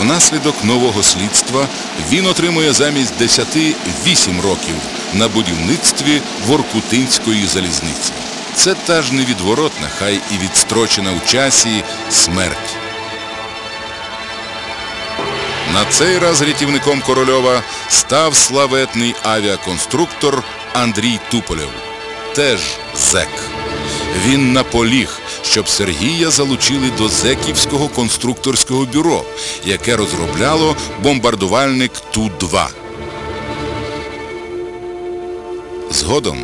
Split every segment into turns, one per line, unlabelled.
Внаслідок нового слідства він отримує замість 10 8 років на будівництві Воркутинської залізниці. Це та ж невідворотна, хай і відстрочена в часі смерть. На цей раз рятівником Корольова став славетний авіаконструктор Андрій Туполєв, теж зек. Він наполіг, щоб Сергія залучили до Зеківського конструкторського бюро, яке розробляло бомбардувальник Ту-2. Згодом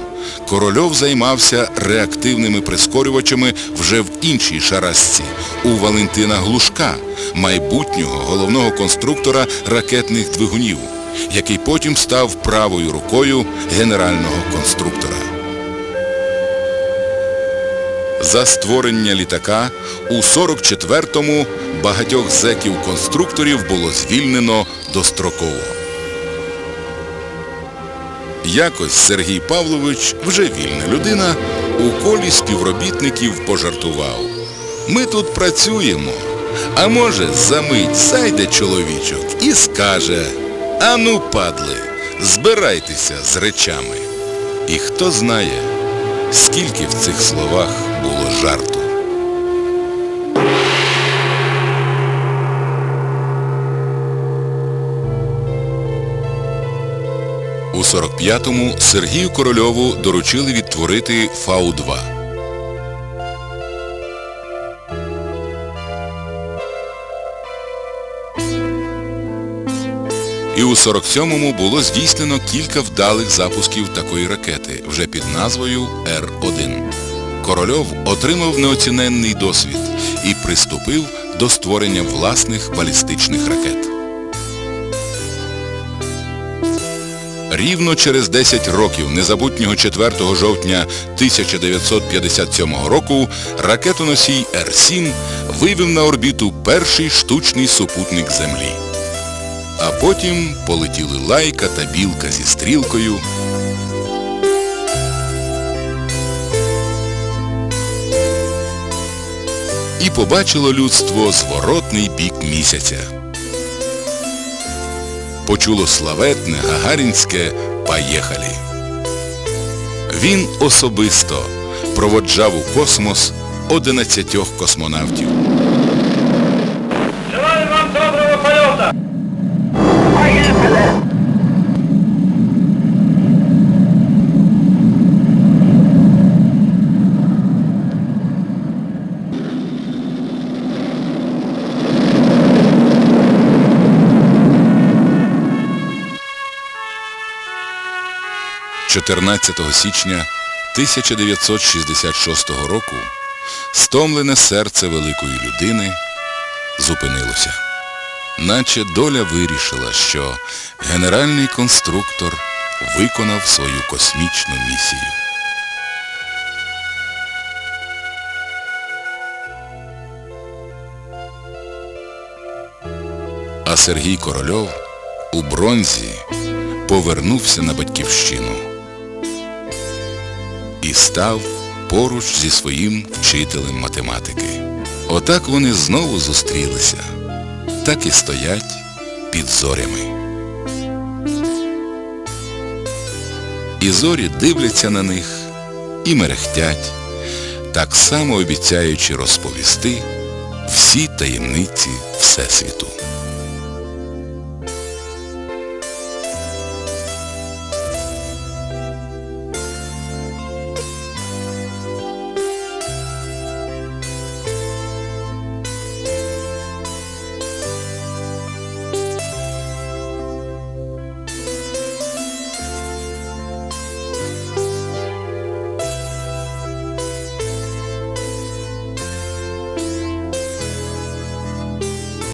Корольов займався реактивними прискорювачами вже в іншій шаразці у Валентина Глушка, майбутнього головного конструктора ракетних двигунів, який потім став правою рукою генерального конструктора. За створення літака у 44-му багатьох зеків-конструкторів було звільнено достроково. Якось Сергій Павлович, вже вільна людина, у колі співробітників пожартував. Ми тут працюємо, а може за мить зайде чоловічок і скаже Ану, падли, збирайтеся з речами. І хто знає, скільки в цих словах було жарту. У 45-му Сергію Корольову доручили відтворити Фау-2. І у 47-му було здійснено кілька вдалих запусків такої ракети, вже під назвою Р-1. Корольов отримав неоціненний досвід і приступив до створення власних балістичних ракет. Рівно через 10 років незабутнього 4 жовтня 1957 року ракетоносій Р-7 вивів на орбіту перший штучний супутник Землі. А потім полетіли лайка та білка зі стрілкою. І побачило людство зворотний бік місяця. Почуло славетне гагарінське «Поєхалі». Він особисто проводжав у космос 11 космонавтів. 14 січня 1966 року стомлене серце великої людини зупинилося. Наче доля вирішила, що генеральний конструктор виконав свою космічну місію. А Сергій Корольов у бронзі повернувся на батьківщину став поруч зі своїм вчителем математики. Отак вони знову зустрілися, так і стоять під зорями. І зорі дивляться на них і мерехтять, так само обіцяючи розповісти всі таємниці Всесвіту.